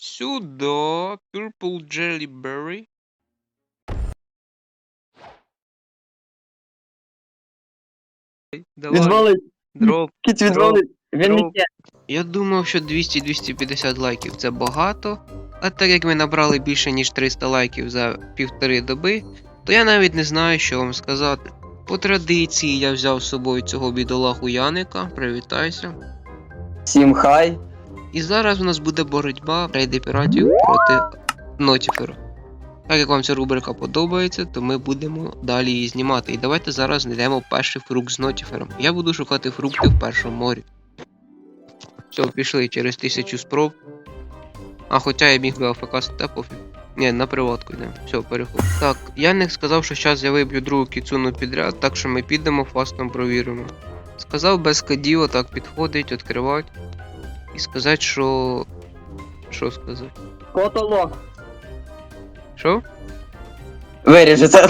Сюда. Purple Jelly Berry. Давай, Відвалить, дроп. кіт відвалить. Він не є. Я думав, що 200-250 лайків це багато, а так як ми набрали більше ніж 300 лайків за півтори доби, то я навіть не знаю, що вам сказати. По традиції я взяв з собою цього бідолаху Яника, привітайся. Всім хай. І зараз у нас буде боротьба рейди піратів проти Нотіфера. Так як вам ця рубрика подобається, то ми будемо далі її знімати. І давайте зараз знайдемо перший фрукт з Нотіфером. Я буду шукати фрукти в першому морі. Все, пішли через тисячу спроб. А хоча я міг би АФК пофіг. Ні, на приватку йдемо. Все, переход. Так, Яник сказав, що зараз я виб'ю другу кіцуну підряд, так що ми підемо фастом провіримо. Сказав без кадів, так підходить, відкривати. І сказати, що. Що сказати? Котолок. Що? Виріжете.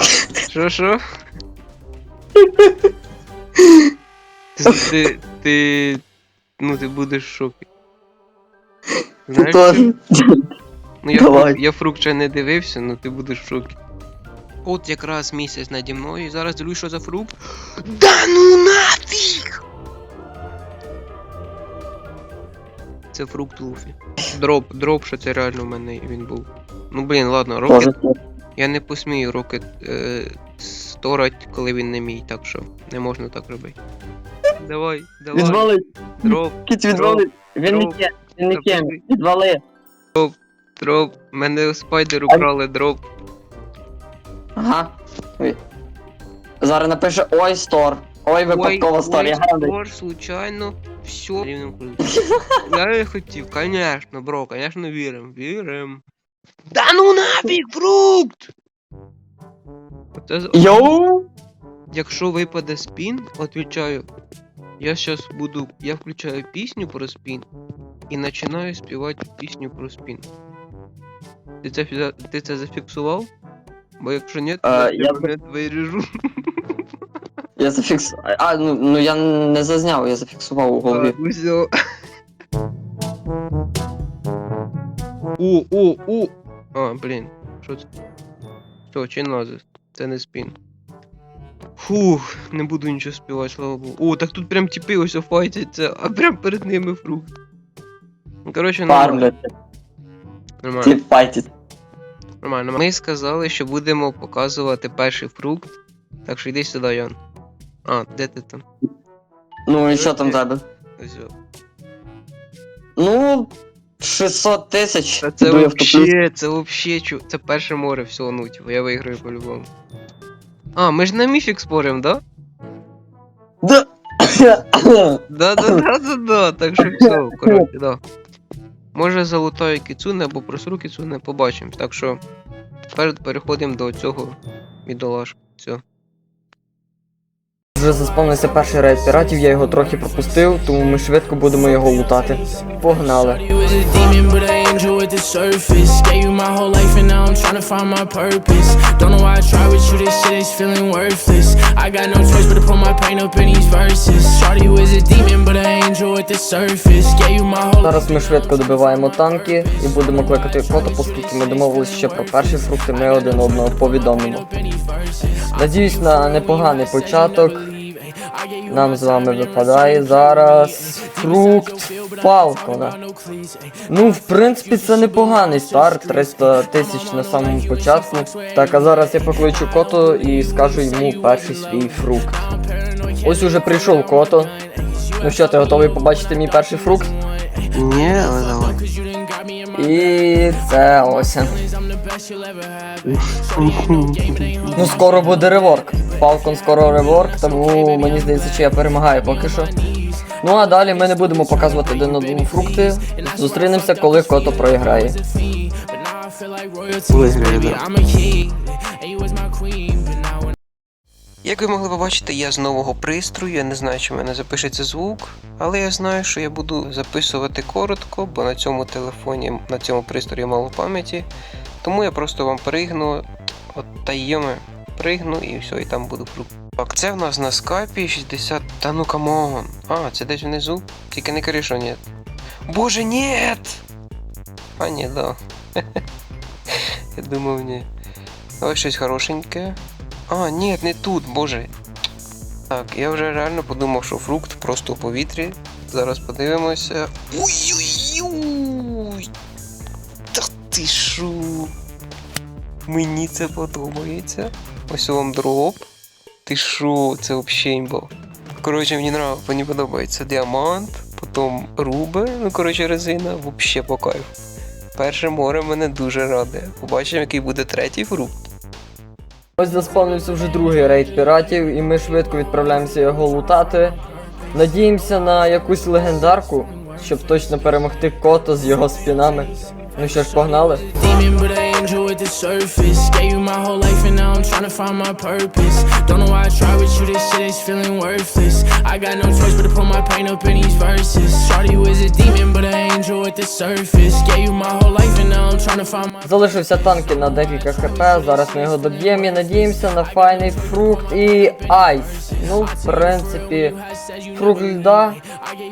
Що, що? Ти, ти, ти. Ну, ти будеш в шокі. Знаєш, Тож. ну я, давай. фрукт, я фрукт ще не дивився, ну ти будеш в шокі. От якраз місяць наді мною, і зараз дивлюсь, що за фрукт. Да ну нафіг! Це фрукт Луфі. Дроп, дроп, що це реально в мене він був. Ну блін, ладно, рокет. Я не посмію рокет е, сторать, коли він не мій, так що не можна так робити. Давай, давай, Відвалить. дроп, Кіт відвалить. Він не Дроп. є. Він не є. Відвали. дроп. Мене спайдер украли, дроп. Ага. Зараз напише ой стор. Ой, випадково гадаю. Стор, случайно, все. Рівним. Я не хотів, конечно, бро, конечно, вірим, вірим. Да ну нафіг, фрукт! Оце, з- Йоу! Якщо випаде спін, отвечаю. Я сейчас буду. Я включаю пісню про спін і починаю співати пісню про спін. Ти це, ти це зафіксував? Бо якщо ні, то Е, я я виріжу. Я зафікс... А, ну, ну я не зазняв, я зафіксував у голові. Усьо. О, о, о! А, блін, що це? Що, чи назис? Це не спін. Фух, не буду нічого співати, слава Богу. О, так тут прям тіпи ось файтяться, а прям перед ними фрукт. Ну, коротше, нормально. Фармляться. Нормально, Ті файтять. нормально. Ми сказали, що будемо показувати перший фрукт. Так що йди сюди, Ян. А, де ти там? Ну і що там в тебе? Ось. Ну, 600 тисяч. Та це Піду вообще, це вообще чу. Це перше море, все, ну, типу, я виграю по-любому. А, ми ж на міфік спорим, да? Да. Да, да, да, да, да. Так що все, коротше, да. Може залутаю кіцуне або просру кіцуне, побачимо. Так що тепер переходимо до цього бідолашка. Все. Вже заспавнився перший рейд піратів, я його трохи пропустив, тому ми швидко будемо його лутати. Погнали. Зараз ми швидко добиваємо танки і будемо кликати фото, оскільки ми домовилися ще про перші фрукти, ми один одного повідомимо. Надіюсь на непоганий початок. Нам з вами випадає зараз фрукт Фалкона. Ну, в принципі, це непоганий старт, 300 тисяч на самому початку. Так, а зараз я покличу кото і скажу йому перший свій фрукт. Ось уже прийшов кото. Ну що, ти готовий побачити мій перший фрукт? Ні, але давай. І це ось. Ну, скоро буде реворк. Falcon скоро реворк, тому мені здається, що я перемагаю поки що. Ну а далі ми не будемо показувати один одному фрукти. Зустрінемося, коли кото проіграє. But now Як ви могли побачити, я з нового пристрою, я не знаю, чи в мене запишеться звук, але я знаю, що я буду записувати коротко, бо на цьому телефоні, на цьому пристрої мало пам'яті. Тому я просто вам пригну, от та йоме, пригну і все, і там буду. Так, це в нас на скайпі 60. Та ну камон. А, це десь внизу. Тільки не кажи, що ні. Боже, ні! А, ні, да. Я думав, ні. Давай щось хорошеньке. А, ні, не тут, боже. Так, я вже реально подумав, що фрукт просто у повітрі. Зараз подивимося. Ой-ой-ой! Та ти шо? Мені це подобається. Ось вам дроп. Ти шо, це взагалі імба. Коротше, мені нрав, мені подобається діамант, потім рубер, ну коротше резина, взагалі по кайфу. Перше море мене дуже радує. Побачимо, який буде третій фрукт. Ось заспавнився вже другий рейд піратів, і ми швидко відправляємося його лутати. Надіємося на якусь легендарку, щоб точно перемогти кота з його спінами. Ну що ж, погнали? Demon, but an angel the surface. Gave you my whole life, and now I'm trying to find my purpose. Don't know why I try with you, this shit is feeling worthless. I got no choice but to put my pain up in these verses. Shorty was a demon, but an angel the surface. Gave you my whole life, and now I'm trying to find my Залишився танки на декілька хп, зараз ми його доб'ємо і надіємося на файний фрукт і айс. Ну, в принципі, фрукт льда.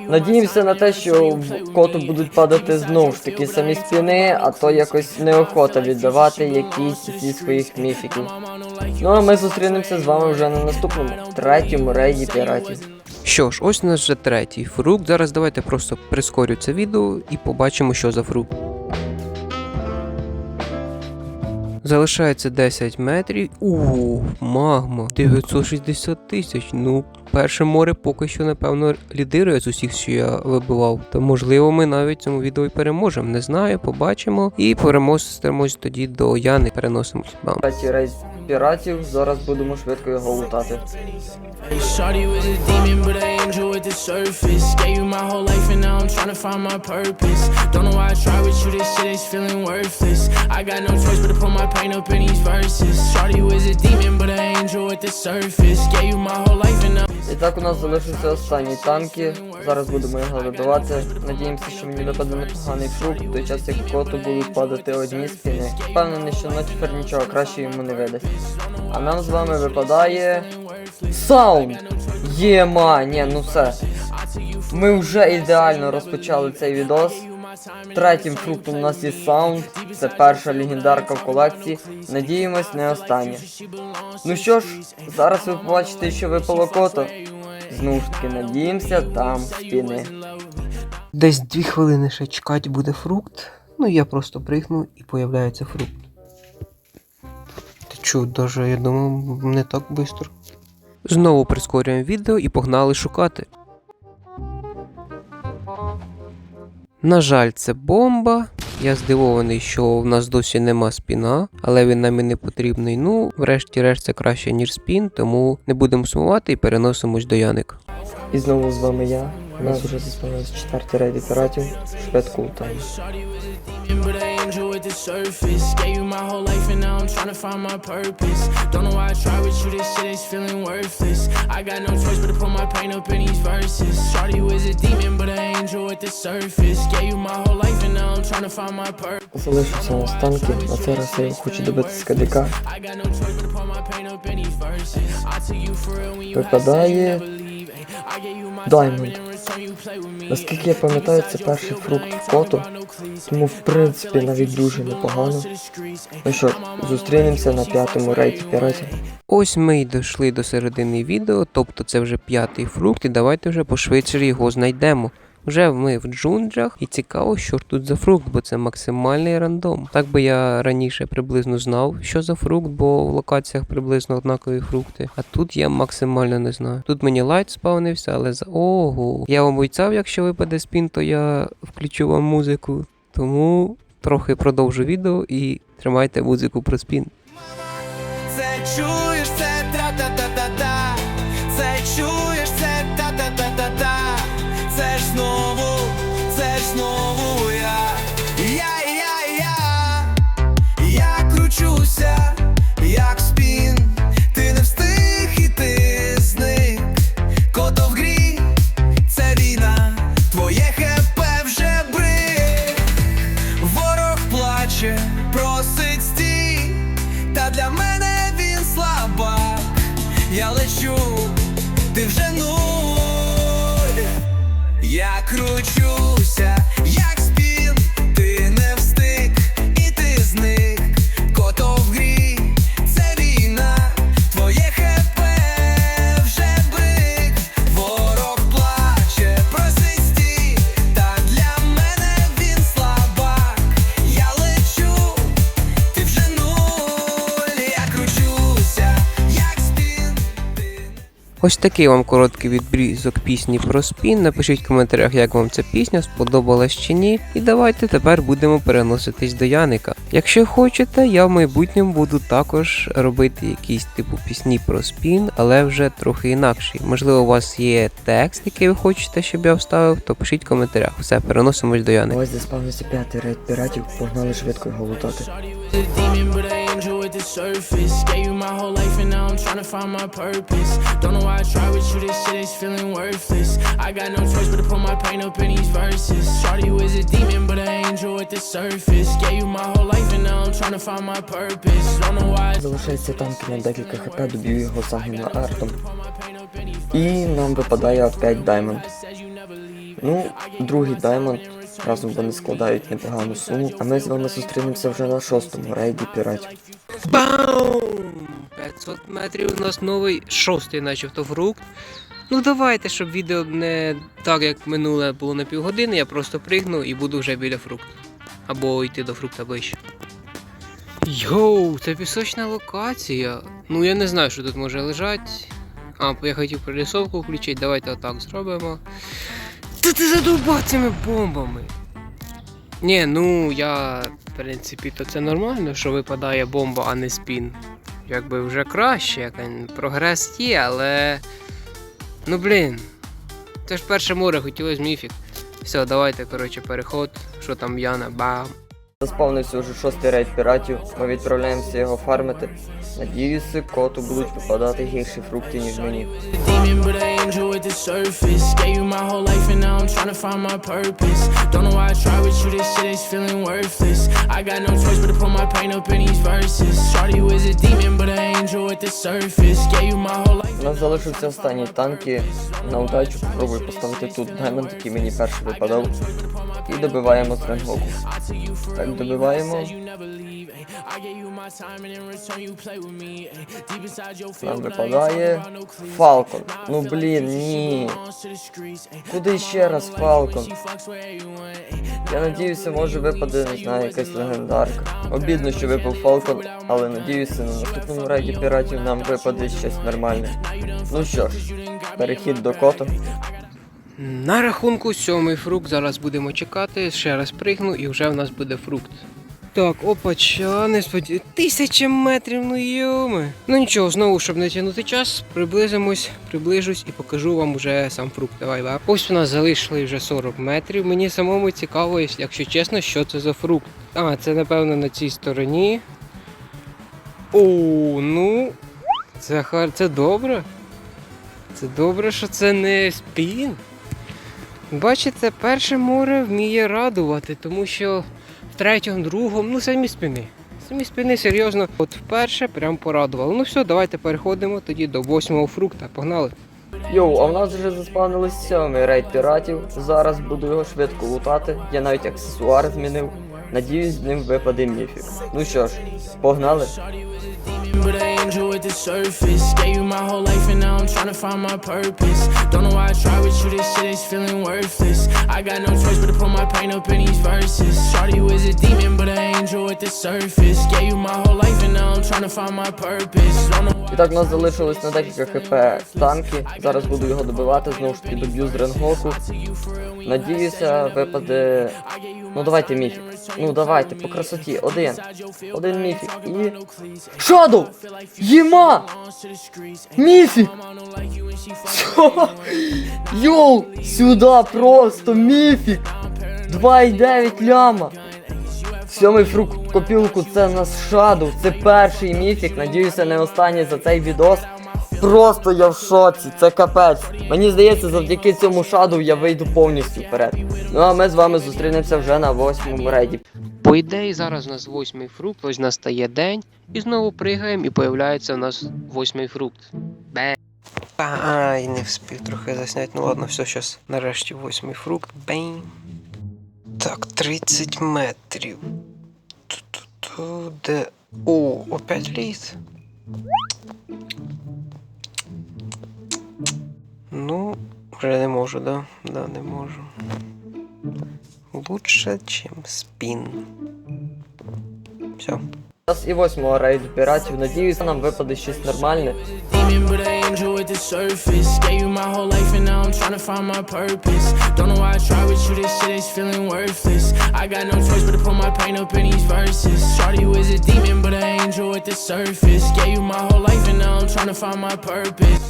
Надіємося на те, що коту будуть падати знову ж такі самі спіни, а то якось неохота віддавати якісь зі своїх міфіків. Ну а ми зустрінемося з вами вже на наступному третьому рейді піратів. Що ж, ось у нас вже третій фрукт. Зараз давайте просто прискорю це відео і побачимо, що за фрукт. Залишається 10 метрів. у магма. 960 тисяч. Ну, перше море поки що, напевно, лідирує з усіх, що я вибивав. То можливо, ми навіть цьому відео і переможемо. Не знаю, побачимо. І переможемось тоді до Яни. Переносимось. Бам. Третій рейд піратів, зараз будемо швидко його лутати. Shorty was a demon, but an angel at the surface. Gave you my whole life, and now І так у нас залишився останні танки. Зараз будемо його вибивати. Надіємося, що мені випаде непоганий фрукт, в той час як коту будуть падати одні спіни. Впевнений, що ночфер нічого краще йому не видасть. А нам з вами випадає. Саунд! Єма! Ні, ну все. Ми вже ідеально розпочали цей відос. Третім фруктом у нас є саунд. Це перша легендарка в колекції. Надіємось, не остання. Ну що ж, зараз ви побачите, що випало кото. Знову ж таки, надіємося, там спіни. Десь дві хвилини ще чекати буде фрукт. Ну я просто пригну і появляється фрукт. Ти чу, даже я думав, не так швидко. Знову прискорюємо відео і погнали шукати. На жаль, це бомба. Я здивований, що в нас досі нема спіна, але він нам і не потрібний. Ну, врешті-решт, це краще, ніж спін, тому не будемо сумувати і переносимось до Яник. І знову з вами я. У нас вже заспавнилось четверті рейд піратів. Швидко лутаємо. Surface. Gave you my whole life, and now I'm trying to find my purpose. Don't know why I try with you, this shit is feeling worthless. I got no choice but to put my pain up in these verses. Shorty was a demon, but an angel at the surface. Gave you my whole life, and now I'm trying to find my purpose. Залишився у нас танки, на цей раз я хочу добитися КДК. I me. Наскільки я пам'ятаю, це перший фрукт в кото, тому в принципі навіть дуже непогано. Ну що, зустрінемося на п'ятому рейді піратів. Ось ми й дійшли до середини відео, тобто це вже п'ятий фрукт, і давайте вже пошвидше його знайдемо. Вже ми в джунглях, і цікаво, що ж тут за фрукт, бо це максимальний рандом. Так би я раніше приблизно знав, що за фрукт, бо в локаціях приблизно однакові фрукти. А тут я максимально не знаю. Тут мені лайт спавнився, але за ого. Я вам обіцяв, якщо випаде спін, то я включу вам музику. Тому трохи продовжу відео і тримайте музику про спін. Це чуєш, Я Ось такий вам короткий відрізок пісні про спін. Напишіть в коментарях, як вам ця пісня, сподобалась чи ні. І давайте тепер будемо переноситись до Яника. Якщо хочете, я в майбутньому буду також робити якісь типу пісні про спін, але вже трохи інакші. Можливо, у вас є текст, який ви хочете, щоб я вставив, то пишіть в коментарях. Все, переносимось до Яника. Ось заспавнився п'ятий рейд піратів, погнали швидко його surface. Gave you my whole life, and now I'm trying to find my purpose. Don't know why I try with you, this shit is feeling worthless. I got no choice but to put my pain up in these verses. Shorty was a demon, but an angel at the surface. Gave you my whole life, and now I'm trying to find my purpose. Don't know why Залишається танки на декілька хп, доб'ю його загін артом. І нам випадає 5 даймонд. Ну, другий даймонд. Разом вони складають непогану суму, а ми з вами зустрінемося вже на шостому рейді піратів. Бам! 500 метрів у нас новий шостий, начебто фрукт. Ну давайте, щоб відео не так, як минуле було на півгодини, я просто пригну і буду вже біля фрукту. Або йти до фрукта ближче. Йоу, це пісочна локація. Ну я не знаю, що тут може лежати. А, я хотів прорисовку включити, давайте отак зробимо. Та ти задовбав цими бомбами. Ні, ну я, в принципі, то це нормально, що випадає бомба, а не спін. Якби вже краще, як прогрес є, але. Ну блін. Це ж перше море, хотілося міфік. Все, давайте, коротше, переход. Що там Яна, бам. Заспавнився вже шостий рейд піратів, ми відправляємося його фармити. Надіюся, коту будуть випадати гірші фрукти, ніж мені. У нас залишився останній танки. На удачу попробую поставити тут даймонд, який мені перший випадав. І добиваємо з. Так, добиваємо. Нам випадає Фалкон. Ну блін, ні. Куди ще раз Фалкон? Я надіюся, може випаде, не знаю, якась легендарка. Обідно, що випав Фалкон, але надіюся, на наступному рейді піратів нам випаде щось нормальне. Ну що ж, перехід до кото. На рахунку сьомий фрукт. Зараз будемо чекати. Ще раз пригну і вже в нас буде фрукт. Так, опача, не споді... Тисяча метрів, ну йоми. Ну нічого, знову, щоб не тягнути час, приблизимось, приближусь і покажу вам уже сам фрукт. Давай, давай. Ось у нас залишили вже 40 метрів. Мені самому цікаво, якщо чесно, що це за фрукт. А, це напевно на цій стороні. О, ну. Це хар... це добре. Це добре, що це не спін. Бачите, перше море вміє радувати, тому що в третьому, другому, ну самі спини. Самі спини серйозно, от вперше прям порадували. Ну все, давайте переходимо тоді до восьмого фрукта. Погнали. Йоу, а в нас вже заспавнилось сьомий рейд піратів. Зараз буду його швидко лутати. Я навіть аксесуар змінив. Надіюсь, з ним випаде міфік. Ну що ж, погнали. But angel at the surface. Gave you my whole life, and now I'm trying to find my purpose. Don't know why I try with you, this shit is feeling worthless. I got no choice but to put my pain up in these verses. Shorty was a demon, but angel at the surface. Gave you my whole life, and now I'm trying to find my purpose. Don't know. І так, нас залишилось на декілька хп танки. Зараз буду його добивати, знову ж таки доб'ю з Ренгоку. Надіюся, випаде. Ну давайте міфік. Ну давайте, по красоті. Один. Один міфік. І. Шадоу! Єма! Міфік! Що? Йоу! Сюди просто міфік! 2,9 ляма! Сьомий фрукт копілку це нас Shadow, це перший міфік, надіюся, не останній за цей відос. Просто я в шоці, це капець. Мені здається, завдяки цьому Shadow я вийду повністю вперед. Ну а ми з вами зустрінемося вже на восьмому рейді. По ідеї, зараз у нас восьмий фрукт, ось настає день, і знову пригаємо, і появляється у нас восьмий фрукт. Бе. Ай, не вспів трохи засняти. Ну ладно, все, зараз нарешті восьмий фрукт. Бейм. Так, 30 метрів. Ту-ту-ту, де. О, опять ліс. Ну, вже не можу, да? Да, не можу. Лучше, чем спин. Все. Зараз і восьмого рейду піратів. Надіюся, нам випаде щось нормальне.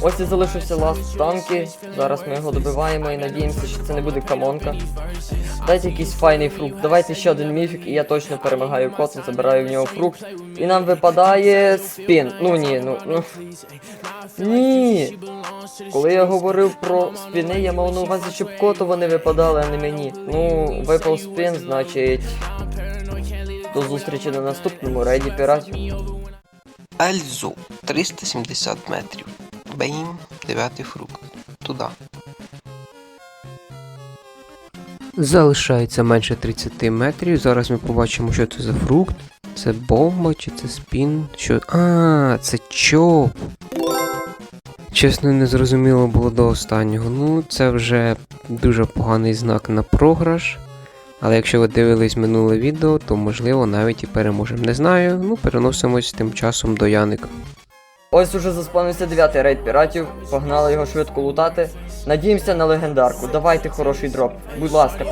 Ось і залишився ласт танки. Зараз ми його добиваємо і надіємося, що це не буде камонка. Дайте якийсь файний фрукт. Давайте ще один міфік, і я точно перемагаю коту, забираю в нього фрукт. І нам випадає спін. Ну ні, ну. ну. Ні. Коли я говорив про спіни, я мав на увазі, щоб коту вони випадали, а не мені. Ну, випав спін, значить. До зустрічі на наступному рейді піратів. Ельзу 370 метрів. Бейм, дев'ятий фрукт. Туди. Залишається менше 30 метрів. Зараз ми побачимо, що це за фрукт. Це бомба чи це спін? Що. А, це чоп. Чесно, не зрозуміло було до останнього. Ну, це вже дуже поганий знак на програш. Але якщо ви дивились минуле відео, то можливо навіть і переможемо. Не знаю. Ну, переносимось тим часом до Яника. Ось уже заспавнився дев'ятий рейд піратів. Погнали його швидко лутати. Надіємося на легендарку. Давайте хороший дроп. Будь ласка.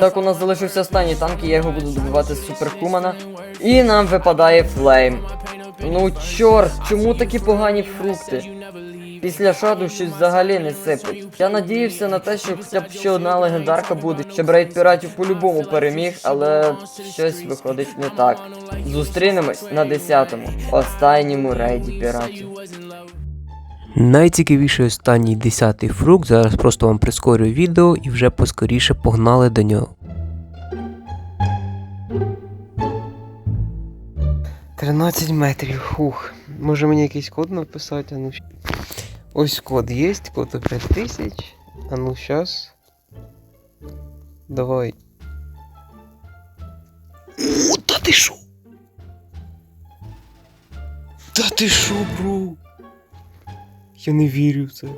Так, у нас залишився останній танк, і я його буду добивати з суперхумана. І нам випадає флейм. Ну чорт, чому такі погані фрукти? Після шаду щось взагалі не сипить. Я надіявся на те, що хоча б ще одна легендарка буде, щоб рейд піратів по-любому переміг, але щось виходить не так. Зустрінемось на 10-му, останньому рейді піратів. Найцікавіший останній десятий фрукт. Зараз просто вам прискорюю відео і вже поскоріше погнали до нього. 13 метрів. Хух. Може мені якийсь код написати? А ну. Ось код є, код у 5000. А ну щас. Давай. О, та ти шо? Та ти шо, бро? Я не вірю в це.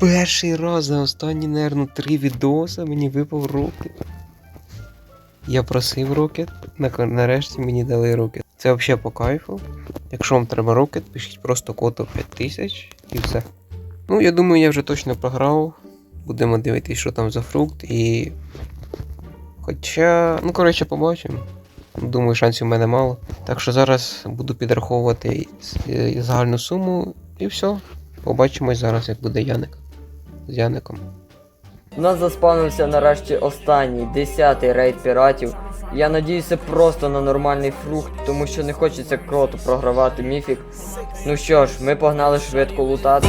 Перший раз за останні, наверно, три відоси мені випав рокет. Я просив рокет, нарешті мені дали рокет. Це взагалі по кайфу. Якщо вам треба рокет, пишіть просто код 5000 і все. Ну, я думаю, я вже точно програв. Будемо дивитися, що там за фрукт і. Хоча. Ну, коротше, побачимо. Думаю, шансів в мене мало. Так що зараз буду підраховувати е, загальну суму і все. Побачимось зараз, як буде Яник. З Яником. У нас заспавнився нарешті останній, 10-й рейд піратів. Я надіюся просто на нормальний фрукт, тому що не хочеться кроту програвати міфік. Ну що ж, ми погнали швидко лутати.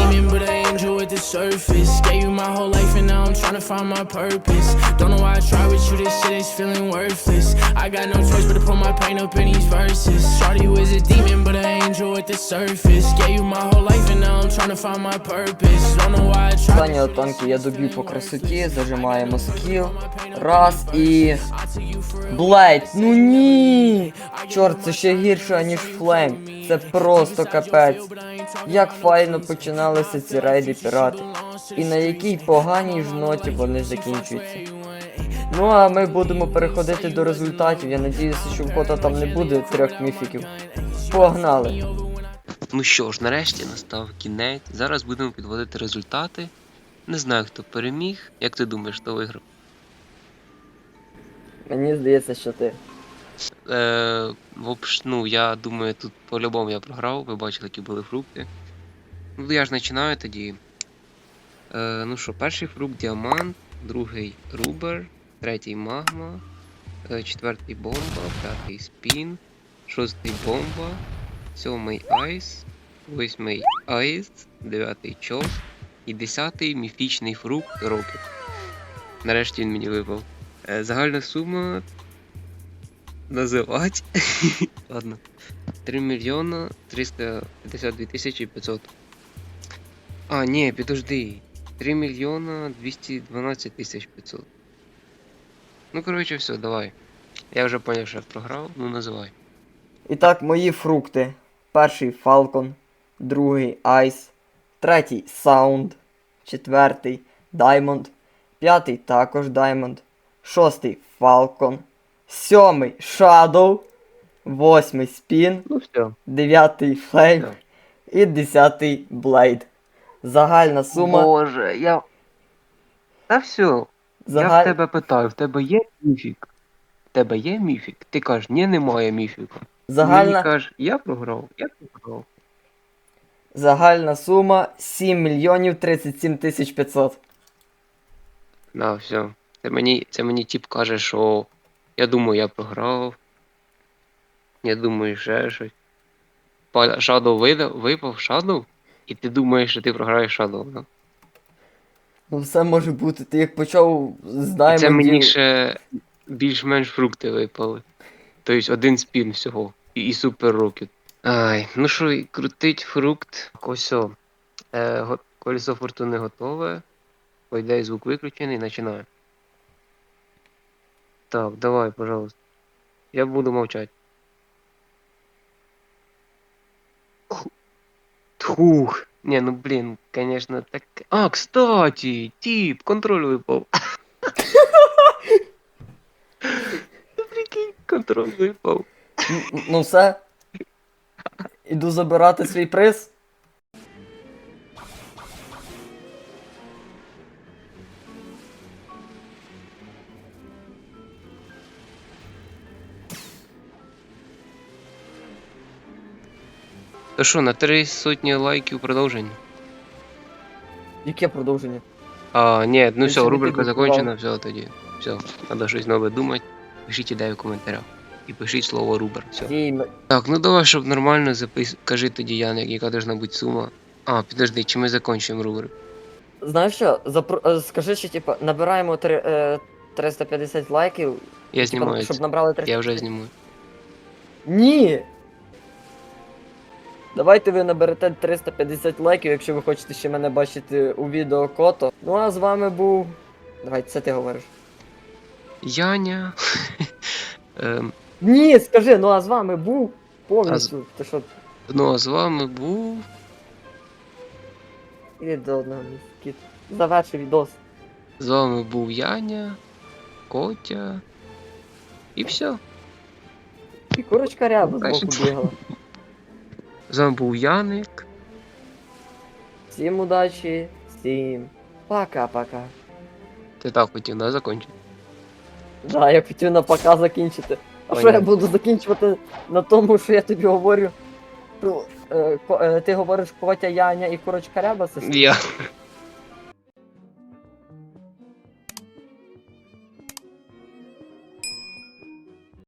At the surface. Gave you my whole life and now I'm trying to find my purpose. Don't know why I try with you, this shit is feeling worthless. I got no choice but to put my pain up in these verses. Shorty was a demon, but an angel at the surface. Gave you my whole life and now I'm trying to find my purpose. Don't know why I try. Останнього танки я доб'ю по красоті, зажимаємо скіл. Раз і. Блейд, ну ні! Чорт, це ще гірше, ніж флейм. Це просто капець. Як файно починалися ці рейди пірати. І на якій поганій ж ноті вони закінчуються. Ну а ми будемо переходити до результатів. Я надіюся, що в кота там не буде трьох міфіків. Погнали! Ну що ж, нарешті настав кінець. Зараз будемо підводити результати. Не знаю, хто переміг. Як ти думаєш, хто виграв? Мені здається, що ти. Е, вобш, ну, я думаю, тут по-любому я програв, ви бачили, які були фрукти. Ну, я ж починаю тоді. Е, ну що, перший фрукт діамант, другий рубер, третій магма, е, четвертий бомба, п'ятий спін, шостий бомба, сьомий айс, восьмий айс, дев'ятий чоп і десятий міфічний фрукт рокет. Нарешті він мені випав. Е, загальна сума називати. Ладно. 3 мільйона 352 тисячі 500. А, ні, підожди. 3 мільйона 212 тисяч 500. Ну, коротше, все, давай. Я вже поняв, що я програв, ну називай. І так, мої фрукти. Перший Falcon, другий Ice, Третій Sound. Четвертий Diamond. П'ятий також Diamond. Шостий Falcon. Сьомий Shadow. Восьмий Spin. Ну все. Дев'ятий Flame. Так. І десятий Blade. Загальна сума. Боже, я. Та все. Я в тебе питаю, в тебе є міфік? В тебе є міфік? Ти кажеш, ні, немає міфіка. Загальна... Мені кажеш, я програв, я програв. Загальна сума 7 мільйонів 37 тисяч 500. На, все. Це мені, це мені тип каже, що я думаю, я програв. Я думаю, ще щось. Shadow видав, випав Shadow, і ти думаєш, що ти програєш Shadow, да? Ну все може бути. Ти як почав з Diamond... це мені ще більш-менш фрукти випали. Тобто один спін всього. І, і супер рокет. Ай, ну що, крутить фрукт. Ось о. Е, колесо фортуни готове. По ідеї звук виключений, починаю. Так, давай, пожалуйста. Я буду мовчати. Ху- Тьфух. Не, ну блин, конечно, так. А, кстати, тип, контроль випав. Ти прикинь, контроль випав. Н- Ну все. Іду забирати свій приз. То що, на три сотні лайків продовження? Яке продовження? А, ні, ну все, рубрика закончена, все тоді. Все, треба щось нове думати. Пишіть ідею в коментарях. І пишіть слово рубер. Все. Так, ну давай, щоб нормально запис... Кажи тоді, Яник, яка должна бути сума. А, підожди, чи ми закінчимо рубрику? Знаєш що? Запро... е, Скажи, що типа набираємо три, е, 350 лайків, Я типа, знімаю. щоб набрали 350. Я вже знімаю. Ні! Давайте ви наберете 350 лайків, якщо ви хочете ще мене бачити у відео кото. Ну а з вами був. Давай, це ти говориш. Яня. ем, Ні, скажи, ну а з вами був повністю. Ти що, ну а з вами був. іди до одного місця. Заверши відос. З вами був Яня, Котя. І все. І курочка ряба Дальше. збоку бігала. З вами був Яник. Всім удачі, всім пока-пока. Ти так хотів, да, закінчити? Да, я хотів на пока закінчити. А що я буду закінчувати на тому, що я тобі говорю? Про, е, ко- е, ти говориш Котя, Яня і курочка ряба, це? Я.